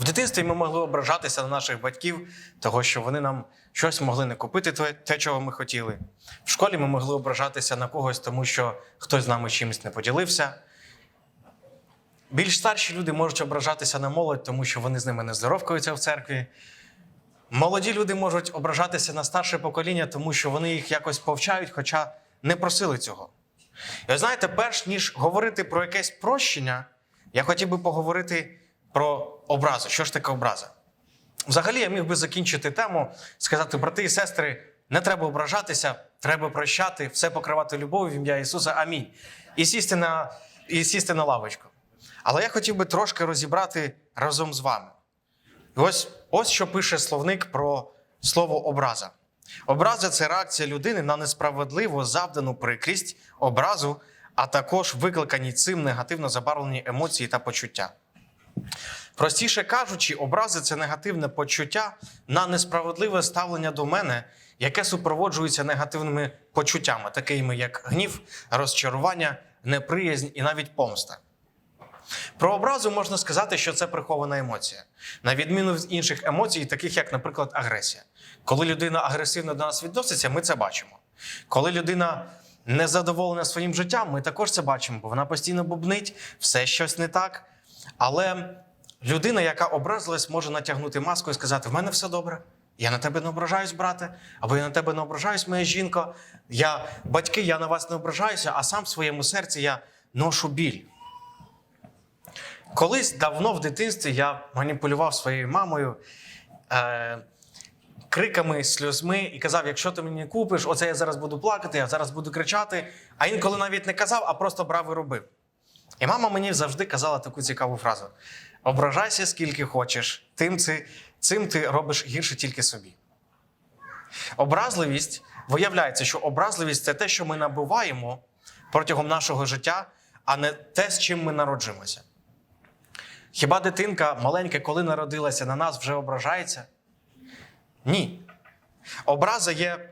В дитинстві ми могли ображатися на наших батьків, того, що вони нам щось могли не купити, те, чого ми хотіли. В школі ми могли ображатися на когось, тому що хтось з нами чимось не поділився. Більш старші люди можуть ображатися на молодь, тому що вони з ними не здоровкаються в церкві. Молоді люди можуть ображатися на старше покоління, тому що вони їх якось повчають, хоча не просили цього. І знаєте, перш ніж говорити про якесь прощення, я хотів би поговорити про образу. Що ж таке образа? Взагалі, я міг би закінчити тему, сказати, брати і сестри, не треба ображатися, треба прощати, все покривати любов'ю в ім'я Ісуса. Амінь. І сісти на, і сісти на лавочку. Але я хотів би трошки розібрати разом з вами. Ось, ось що пише словник про слово образа. Образа це реакція людини на несправедливо завдану прикрість, образу, а також викликані цим негативно забарвлені емоції та почуття. Простіше кажучи, образи це негативне почуття на несправедливе ставлення до мене, яке супроводжується негативними почуттями, такими як гнів, розчарування, неприязнь і навіть помста. Про образу можна сказати, що це прихована емоція, на відміну від інших емоцій, таких як, наприклад, агресія. Коли людина агресивно до нас відноситься, ми це бачимо. Коли людина незадоволена своїм життям, ми також це бачимо, бо вона постійно бубнить, все щось не так. Але людина, яка образилась, може натягнути маску і сказати: в мене все добре. Я на тебе не ображаюсь, брате, або я на тебе не ображаюсь, моя жінка. Я батьки, я на вас не ображаюся, а сам в своєму серці я ношу біль. Колись давно в дитинстві я маніпулював своєю мамою е, криками, сльозми і казав: якщо ти мені купиш, оце я зараз буду плакати, я зараз буду кричати. А інколи навіть не казав, а просто брав і робив. І мама мені завжди казала таку цікаву фразу: ображайся скільки хочеш, тим це, цим ти робиш гірше тільки собі. Образливість виявляється, що образливість це те, що ми набуваємо протягом нашого життя, а не те, з чим ми народжуємося. Хіба дитинка маленька, коли народилася, на нас вже ображається? Ні. Образа є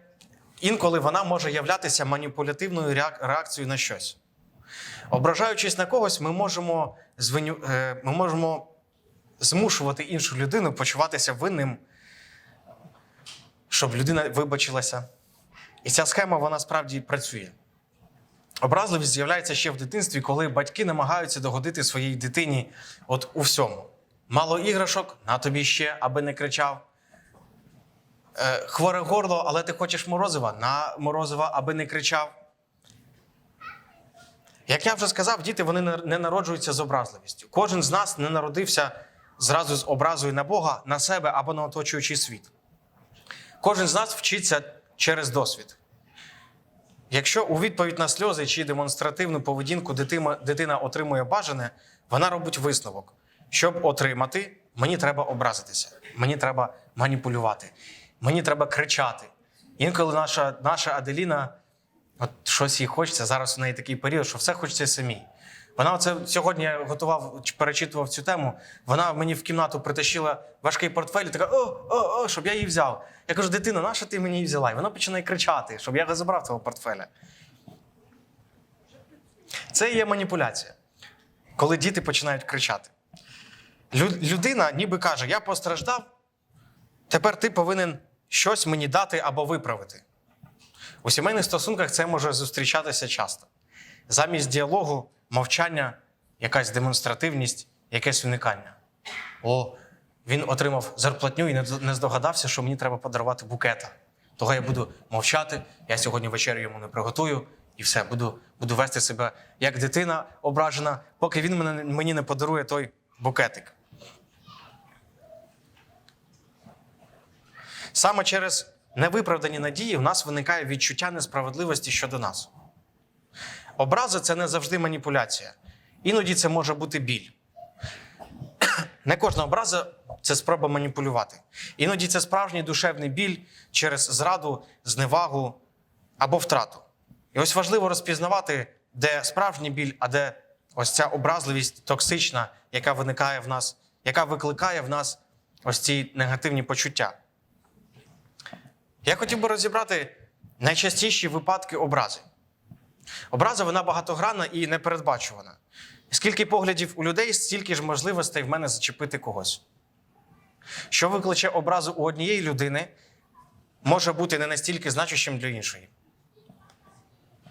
інколи вона може являтися маніпулятивною реакцією на щось. Ображаючись на когось, ми можемо, звиню... е, ми можемо змушувати іншу людину почуватися винним, щоб людина вибачилася. І ця схема вона справді працює. Образливість з'являється ще в дитинстві, коли батьки намагаються догодити своїй дитині от у всьому. Мало іграшок, на тобі ще, аби не кричав. Е, хворе горло, але ти хочеш морозива, на морозива, аби не кричав. Як я вже сказав, діти вони не- народжуються з образливістю. Кожен з нас не народився зразу з образою на Бога, на себе або на оточуючий світ. Кожен з нас вчиться через досвід. Якщо у відповідь на сльози чи демонстративну поведінку дитина отримує бажане, вона робить висновок. Щоб отримати, мені треба образитися, мені треба маніпулювати, мені треба кричати. Інколи наша, наша Аделіна, от щось їй хочеться, зараз у неї такий період, що все хочеться самій. Вона оце сьогодні я готував, чи перечитував цю тему. Вона мені в кімнату притащила важкий портфель, і така о, о, о, щоб я її взяв. Я кажу, дитина, наша ти мені її взяла? І вона починає кричати, щоб я забрав того портфеля. Це є маніпуляція, коли діти починають кричати. Людина ніби каже: Я постраждав, тепер ти повинен щось мені дати або виправити. У сімейних стосунках це може зустрічатися часто. Замість діалогу, мовчання, якась демонстративність, якесь уникання. О, він отримав зарплатню і не здогадався, що мені треба подарувати букета. Того я буду мовчати, я сьогодні вечерю йому не приготую, і все, буду, буду вести себе як дитина ображена, поки він мене, мені не подарує той букетик. Саме через невиправдані надії в нас виникає відчуття несправедливості щодо нас. Образа це не завжди маніпуляція. Іноді це може бути біль. Не кожна образа це спроба маніпулювати. Іноді це справжній душевний біль через зраду, зневагу або втрату. І ось важливо розпізнавати, де справжній біль, а де ось ця образливість токсична, яка виникає в нас, яка викликає в нас ось ці негативні почуття. Я хотів би розібрати найчастіші випадки образи. Образа вона багатогранна і непередбачувана. Скільки поглядів у людей, стільки ж можливостей в мене зачепити когось. Що викличе образу у однієї людини, може бути не настільки значущим для іншої.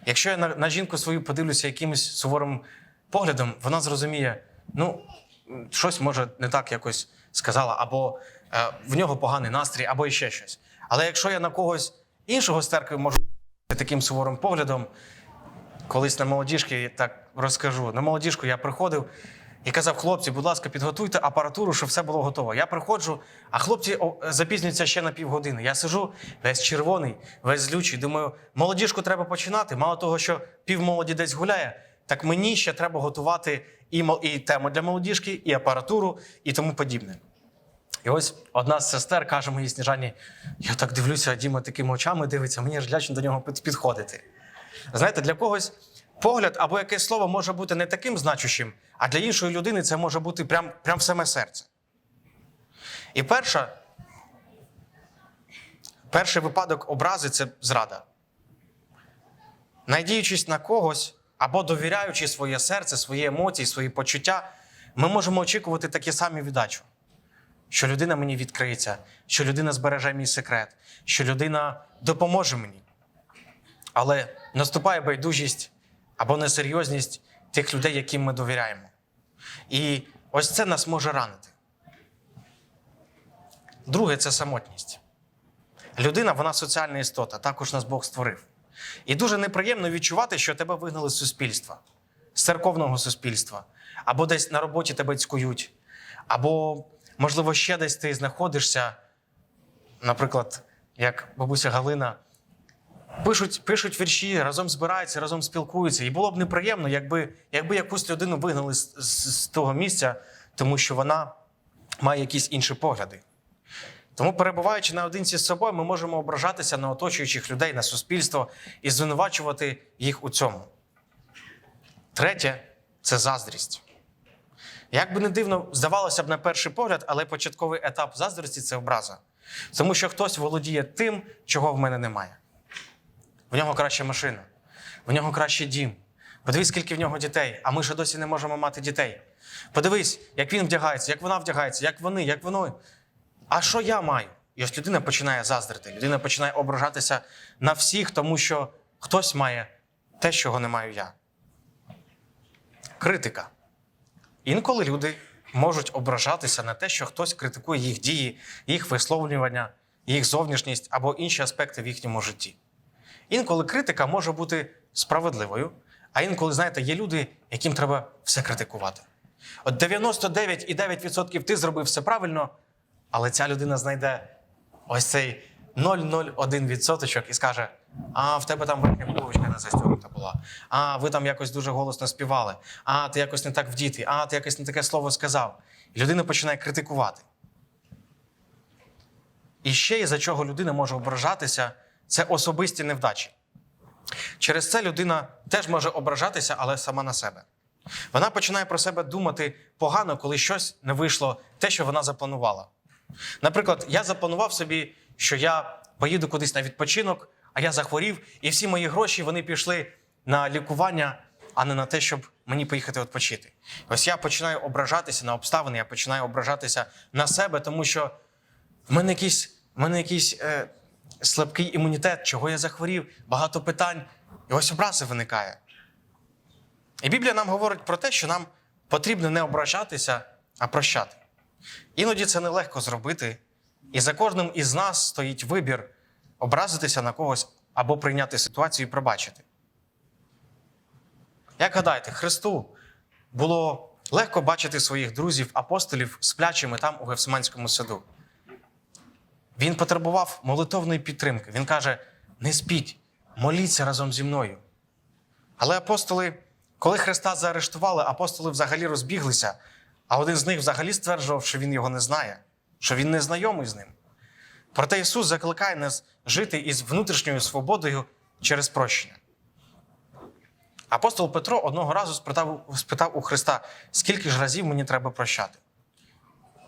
Якщо я на, жінку свою подивлюся якимось суворим поглядом, вона зрозуміє, ну, щось може не так якось сказала, або е, в нього поганий настрій, або іще щось. Але якщо я на когось іншого з церкви можу таким суворим поглядом, колись на молодіжки так розкажу. На молодіжку я приходив і казав, хлопці, будь ласка, підготуйте апаратуру, щоб все було готово. Я приходжу, а хлопці запізнюються ще на півгодини. Я сижу весь червоний, весь злючий. Думаю, молодіжку треба починати. Мало того, що півмолоді десь гуляє, так мені ще треба готувати і, і тему для молодіжки, і апаратуру, і тому подібне. І ось одна з сестер каже моїй сніжані: я так дивлюся, Діма такими очами дивиться, мені ж лячно до нього підходити. Знаєте, для когось погляд або якесь слово може бути не таким значущим, а для іншої людини це може бути прям, прям саме серце. І перша, перший випадок образи це зрада. Надіючись на когось або довіряючи своє серце, свої емоції, свої почуття, ми можемо очікувати такі самі віддачу. Що людина мені відкриється, що людина збереже мій секрет, що людина допоможе мені. Але наступає байдужість або несерйозність тих людей, яким ми довіряємо. І ось це нас може ранити. Друге це самотність. Людина, вона соціальна істота, також нас Бог створив. І дуже неприємно відчувати, що тебе вигнали з суспільства, з церковного суспільства, або десь на роботі тебе цькують, або, можливо, ще десь ти знаходишся, наприклад, як бабуся Галина, пишуть, пишуть вірші, разом збираються, разом спілкуються. І було б неприємно, якби, якби якусь людину вигнали з, з, з того місця, тому що вона має якісь інші погляди. Тому, перебуваючи наодинці з собою, ми можемо ображатися на оточуючих людей, на суспільство і звинувачувати їх у цьому. Третє це заздрість. Як би не дивно здавалося б на перший погляд, але початковий етап заздрості це образа. Тому що хтось володіє тим, чого в мене немає. В нього краща машина, в нього кращий дім. Подивись, скільки в нього дітей, а ми ще досі не можемо мати дітей. Подивись, як він вдягається, як вона вдягається, як вони, як воно. А що я маю? І ось людина починає заздрити, людина починає ображатися на всіх, тому що хтось має те, чого не маю я. Критика. Інколи люди можуть ображатися на те, що хтось критикує їх дії, їх висловлювання, їх зовнішність або інші аспекти в їхньому житті. Інколи критика може бути справедливою, а інколи, знаєте, є люди, яким треба все критикувати. От 99,9% ти зробив все правильно, але ця людина знайде ось цей 0,01% і скаже: а в тебе там верхня булочка не застегнута була, а ви там якось дуже голосно співали, а ти якось не так вдіти, а ти якось не таке слово сказав. І людина починає критикувати. І ще із за чого людина може ображатися, це особисті невдачі. Через це людина теж може ображатися, але сама на себе. Вона починає про себе думати погано, коли щось не вийшло, те, що вона запланувала. Наприклад, я запланував собі, що я поїду кудись на відпочинок, а я захворів, і всі мої гроші вони пішли на лікування, а не на те, щоб мені поїхати відпочити. Ось я починаю ображатися на обставини, я починаю ображатися на себе, тому що в мене якийсь, в мене якийсь е, слабкий імунітет, чого я захворів, багато питань. І ось образи виникає. І Біблія нам говорить про те, що нам потрібно не ображатися, а прощати. Іноді це нелегко зробити, і за кожним із нас стоїть вибір образитися на когось або прийняти ситуацію і пробачити. Як гадаєте, Христу було легко бачити своїх друзів, апостолів сплячими там у Гефсиманському саду. Він потребував молитовної підтримки. Він каже: не спіть, моліться разом зі мною. Але апостоли, коли Христа заарештували, апостоли взагалі розбіглися, а один з них взагалі стверджував, що він його не знає, що він не знайомий з ним. Проте Ісус закликає нас жити із внутрішньою свободою через прощення. Апостол Петро одного разу спитав, спитав у Христа, скільки ж разів мені треба прощати.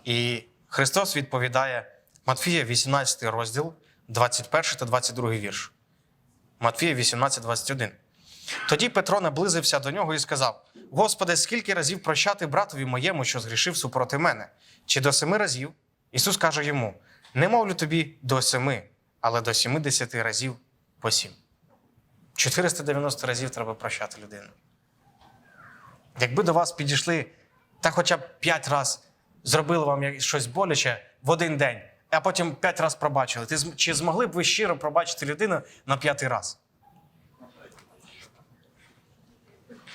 І Христос відповідає Матфія, 18 розділ, 21 та 22 вірш. Матфія 18, 21. Тоді Петро наблизився до нього і сказав: Господи, скільки разів прощати братові моєму, що згрішив супроти мене? Чи до семи разів? Ісус каже йому: не мовлю тобі до семи, але до 70 разів по сім. 490 разів треба прощати людину. Якби до вас підійшли та хоча б 5 разів зробили вам щось боляче в один день, а потім 5 разів пробачили, чи змогли б ви щиро пробачити людину на п'ятий раз?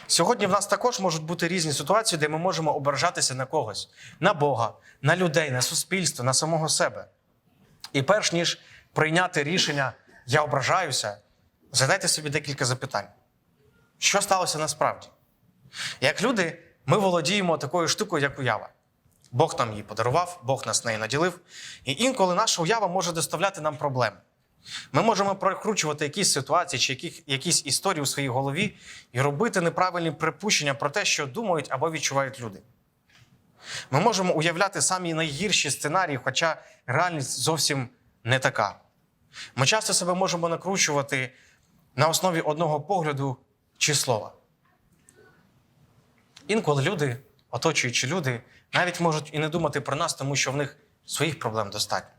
Сьогодні в нас також можуть бути різні ситуації, де ми можемо ображатися на когось, на Бога, на людей, на суспільство, на самого себе. І перш ніж прийняти рішення я ображаюся, задайте собі декілька запитань. Що сталося насправді? Як люди, ми володіємо такою штукою, як уява. Бог нам її подарував, Бог нас нею наділив. І інколи наша уява може доставляти нам проблеми. Ми можемо прокручувати якісь ситуації чи яких, якісь історії у своїй голові і робити неправильні припущення про те, що думають або відчувають люди. Ми можемо уявляти самі найгірші сценарії, хоча реальність зовсім не така. Ми часто себе можемо накручувати на основі одного погляду чи слова. Інколи люди, оточуючі люди, навіть можуть і не думати про нас, тому що в них своїх проблем достатньо.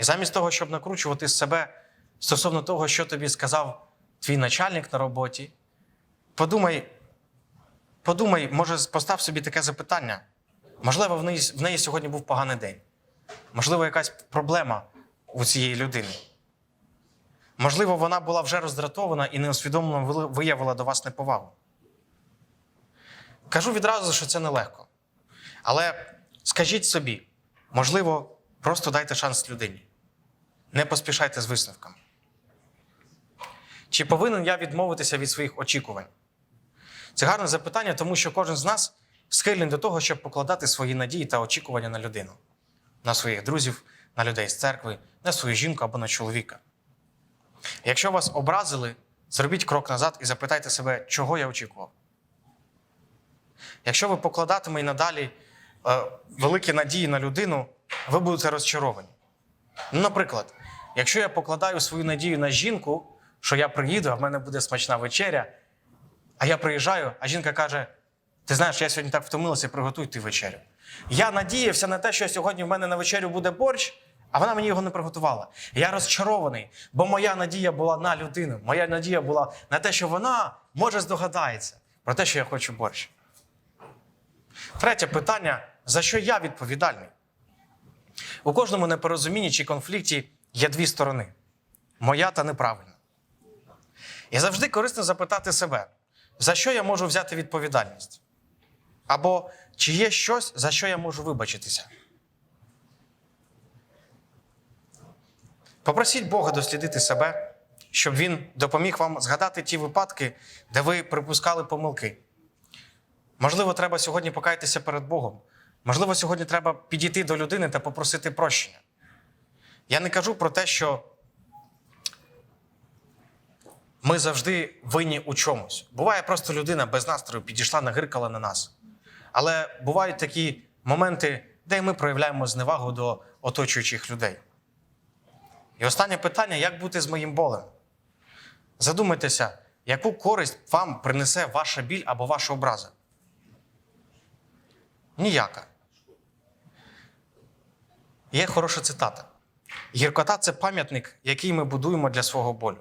І замість того, щоб накручувати себе стосовно того, що тобі сказав твій начальник на роботі, подумай, подумай, може, постав собі таке запитання. Можливо, в неї, в неї сьогодні був поганий день. Можливо, якась проблема у цієї людини. Можливо, вона була вже роздратована і неусвідомлено виявила до вас неповагу. Кажу відразу, що це нелегко. Але скажіть собі, можливо, просто дайте шанс людині. Не поспішайте з висновками. Чи повинен я відмовитися від своїх очікувань? Це гарне запитання, тому що кожен з нас схильний до того, щоб покладати свої надії та очікування на людину, на своїх друзів, на людей з церкви, на свою жінку або на чоловіка. Якщо вас образили, зробіть крок назад і запитайте себе, чого я очікував. Якщо ви покладатиме і надалі е, великі надії на людину, ви будете розчаровані. Наприклад, якщо я покладаю свою надію на жінку, що я приїду, а в мене буде смачна вечеря, а я приїжджаю, а жінка каже: Ти знаєш, я сьогодні так втомилася, приготуй ти вечерю. Я надіявся на те, що сьогодні в мене на вечерю буде борщ, а вона мені його не приготувала. Я розчарований, бо моя надія була на людину. Моя надія була на те, що вона може здогадається про те, що я хочу борщ. Третє питання: за що я відповідальний? У кожному непорозумінні чи конфлікті є дві сторони: моя та неправильна. І завжди корисно запитати себе, за що я можу взяти відповідальність? Або чи є щось, за що я можу вибачитися? Попросіть Бога дослідити себе, щоб Він допоміг вам згадати ті випадки, де ви припускали помилки. Можливо, треба сьогодні покаятися перед Богом. Можливо, сьогодні треба підійти до людини та попросити прощення. Я не кажу про те, що ми завжди винні у чомусь. Буває, просто людина без настрою підійшла, нагиркала на нас. Але бувають такі моменти, де ми проявляємо зневагу до оточуючих людей. І останнє питання: як бути з моїм болем? Задумайтеся, яку користь вам принесе ваша біль або ваша образа? Ніяка. Є хороша цитата. Гіркота це пам'ятник, який ми будуємо для свого болю.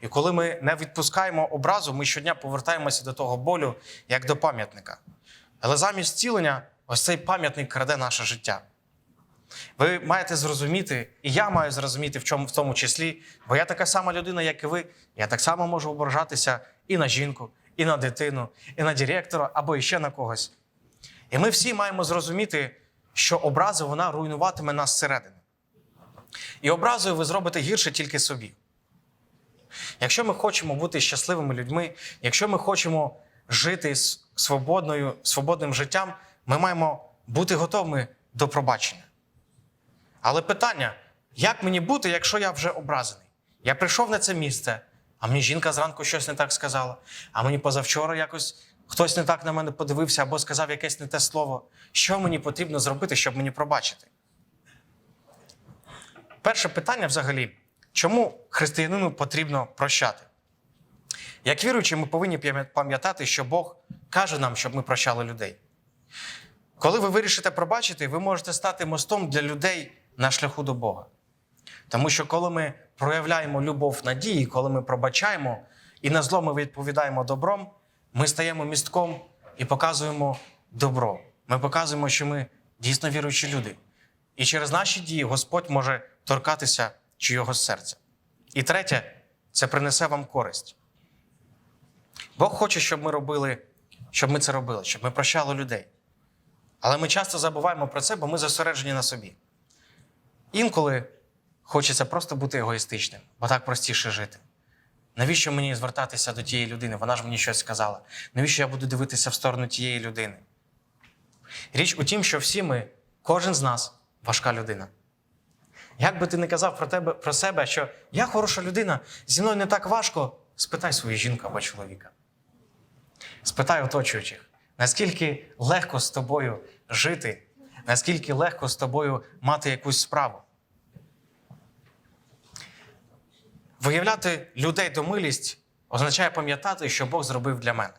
І коли ми не відпускаємо образу, ми щодня повертаємося до того болю, як до пам'ятника. Але замість зцілення, ось цей пам'ятник краде наше життя. Ви маєте зрозуміти, і я маю зрозуміти в чому в тому числі, бо я така сама людина, як і ви. Я так само можу ображатися і на жінку, і на дитину, і на директора, або іще на когось. І ми всі маємо зрозуміти, що образа вона руйнуватиме нас зсередини. І образою ви зробите гірше тільки собі. Якщо ми хочемо бути щасливими людьми, якщо ми хочемо жити свободною, свободним життям, ми маємо бути готовими до пробачення. Але питання: як мені бути, якщо я вже образений? Я прийшов на це місце, а мені жінка зранку щось не так сказала, а мені позавчора якось хтось не так на мене подивився або сказав якесь не те слово. Що мені потрібно зробити, щоб мені пробачити? Перше питання взагалі, чому християнину потрібно прощати? Як віруючі, ми повинні пам'ятати, що Бог каже нам, щоб ми прощали людей. Коли ви вирішите пробачити, ви можете стати мостом для людей на шляху до Бога. Тому що коли ми проявляємо любов надії, коли ми пробачаємо і на зло ми відповідаємо добром, ми стаємо містком і показуємо добро. Ми показуємо, що ми дійсно віруючі люди. І через наші дії Господь може торкатися чийого серця. І третє, це принесе вам користь. Бог хоче, щоб ми робили, щоб ми це робили, щоб ми прощали людей. Але ми часто забуваємо про це, бо ми зосереджені на собі. Інколи хочеться просто бути егоїстичним, бо так простіше жити. Навіщо мені звертатися до тієї людини? Вона ж мені щось сказала. Навіщо я буду дивитися в сторону тієї людини? Річ у тім, що всі ми, кожен з нас важка людина. Як би ти не казав про тебе про себе, що я хороша людина, зі мною не так важко, спитай свою жінку або чоловіка. Спитай оточуючих, наскільки легко з тобою жити, наскільки легко з тобою мати якусь справу. Виявляти людей до милість означає пам'ятати, що Бог зробив для мене.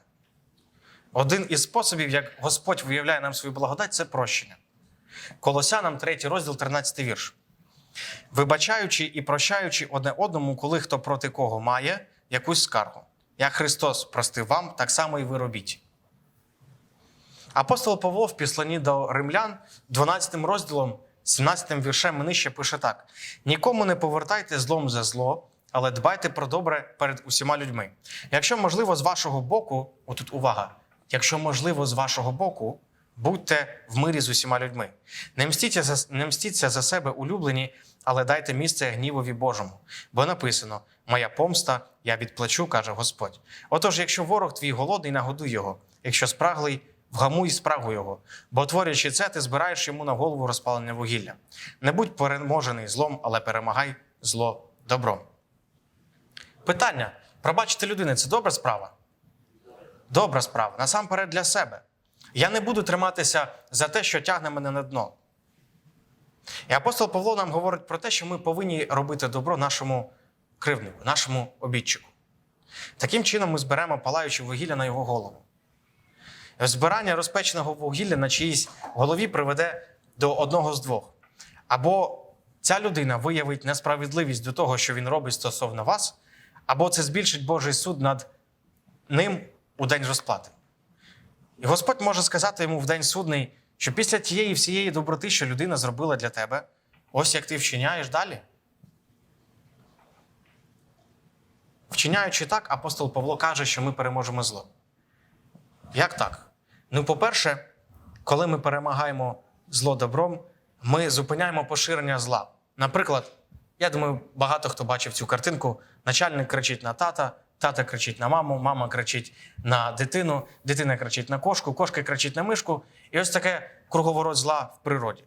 Один із способів, як Господь виявляє нам свою благодать, це прощення. Колосянам 3 розділ, 13 вірш. Вибачаючи і прощаючи одне одному, коли хто проти кого має якусь скаргу. Як Христос простив вам, так само і ви робіть. Апостол Павло в післанні до римлян, 12 розділом, 17 віршем нижче пише так: нікому не повертайте злом за зло, але дбайте про добре перед усіма людьми. Якщо можливо, з вашого боку, отут увага, якщо можливо, з вашого боку, будьте в мирі з усіма людьми. Не мстіться за, не мстіться за себе улюблені, але дайте місце гнівові Божому. Бо написано: Моя помста, я відплачу, каже Господь. Отож, якщо ворог твій голодний, нагодуй його, якщо спраглий, вгамуй спрагу його, бо творячи це, ти збираєш йому на голову розпалене вугілля. Не будь переможений злом, але перемагай зло добром. Питання: пробачити людини це добра справа? Добра справа. Насамперед для себе. Я не буду триматися за те, що тягне мене на дно. І апостол Павло нам говорить про те, що ми повинні робити добро нашому кривнику, нашому обідчику. Таким чином ми зберемо палаюче вугілля на його голову. Збирання розпеченого вугілля на чиїсь голові приведе до одного з двох. Або ця людина виявить несправедливість до того, що він робить стосовно вас, або це збільшить Божий суд над ним у день розплати. І Господь може сказати йому в день судний, що після тієї всієї доброти, що людина зробила для тебе, ось як ти вчиняєш далі. Вчиняючи так, апостол Павло каже, що ми переможемо зло. Як так? Ну, по-перше, коли ми перемагаємо зло добром, ми зупиняємо поширення зла. Наприклад, я думаю, багато хто бачив цю картинку. Начальник кричить на тата, тата кричить на маму, мама кричить на дитину, дитина кричить на кошку, кошка кричить на мишку. І ось таке круговорот зла в природі.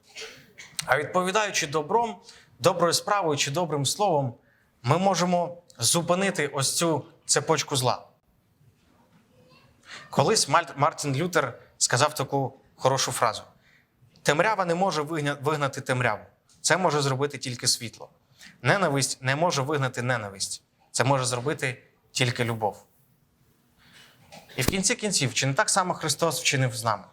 А відповідаючи добром, доброю справою чи добрим словом, ми можемо зупинити ось цю цепочку зла. Колись Мартін Лютер сказав таку хорошу фразу: темрява не може вигнати темряву. Це може зробити тільки світло. Ненависть не може вигнати ненависть. Це може зробити тільки любов. І в кінці кінців, чи не так само Христос вчинив з нами?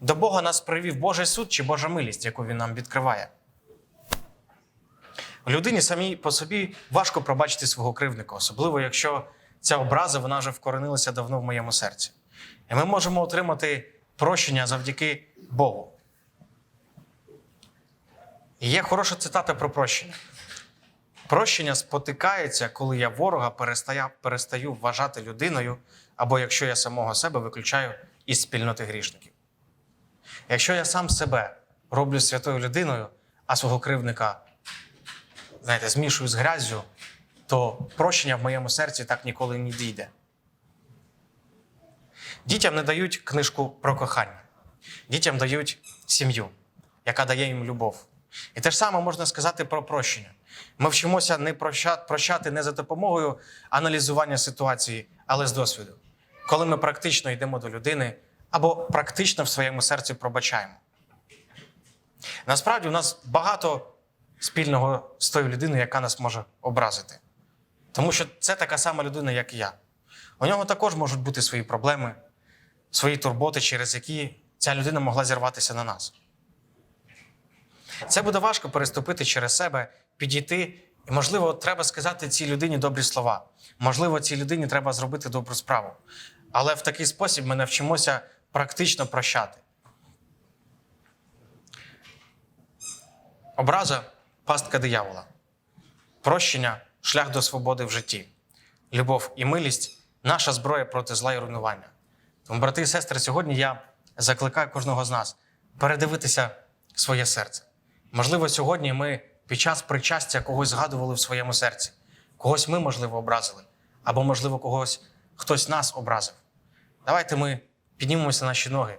До Бога нас привів Божий суд чи Божа милість, яку Він нам відкриває. Людині самій по собі важко пробачити свого кривника, особливо якщо ця образа вона вже вкоренилася давно в моєму серці. І ми можемо отримати прощення завдяки Богу. І є хороша цитата про прощення. Прощення спотикається, коли я ворога перестаю, перестаю вважати людиною, або якщо я самого себе виключаю із спільноти грішників. Якщо я сам себе роблю святою людиною, а свого кривника знаєте, змішую з грязю, то прощення в моєму серці так ніколи не дійде. Дітям не дають книжку про кохання. Дітям дають сім'ю, яка дає їм любов. І те ж саме можна сказати про прощення. Ми вчимося не прощати, не за допомогою аналізування ситуації, але з досвіду. Коли ми практично йдемо до людини або практично в своєму серці пробачаємо. Насправді, у нас багато спільного з тою людиною, яка нас може образити. Тому що це така сама людина, як і я. У нього також можуть бути свої проблеми, свої турботи, через які ця людина могла зірватися на нас. Це буде важко переступити через себе, підійти. І, можливо, треба сказати цій людині добрі слова. Можливо, цій людині треба зробити добру справу. Але в такий спосіб ми навчимося практично прощати. Образа пастка диявола. Прощення шлях до свободи в житті. Любов і милість наша зброя проти зла і руйнування. Тому, брати і сестри, сьогодні я закликаю кожного з нас передивитися своє серце. Можливо, сьогодні ми під час причастя когось згадували в своєму серці, когось ми, можливо, образили, або, можливо, когось хтось нас образив. Давайте ми піднімемося на наші ноги,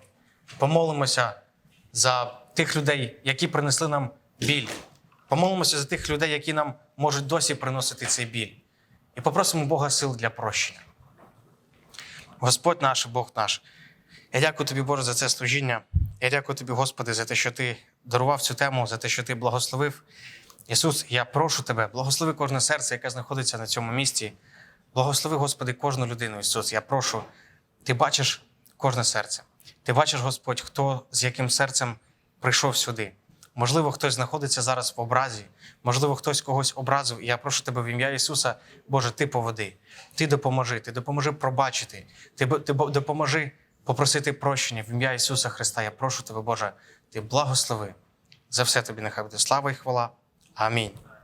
помолимося за тих людей, які принесли нам біль. Помолимося за тих людей, які нам можуть досі приносити цей біль. І попросимо Бога сил для прощення. Господь наш, Бог наш. Я дякую тобі, Боже, за це служіння. Я дякую тобі, Господи, за те, що ти дарував цю тему, за те, що ти благословив. Ісус, я прошу тебе, благослови кожне серце, яке знаходиться на цьому місці. Благослови, Господи, кожну людину, Ісус. Я прошу, ти бачиш кожне серце. Ти бачиш, Господь, хто з яким серцем прийшов сюди. Можливо, хтось знаходиться зараз в образі, можливо, хтось когось образив. І я прошу тебе в ім'я Ісуса, Боже, ти поведи, ти допоможи, ти допоможи пробачити, ти, допоможи попросити прощення в ім'я Ісуса Христа. Я прошу тебе, Боже, ти благослови. За все тобі нехай буде слава і хвала. Амінь.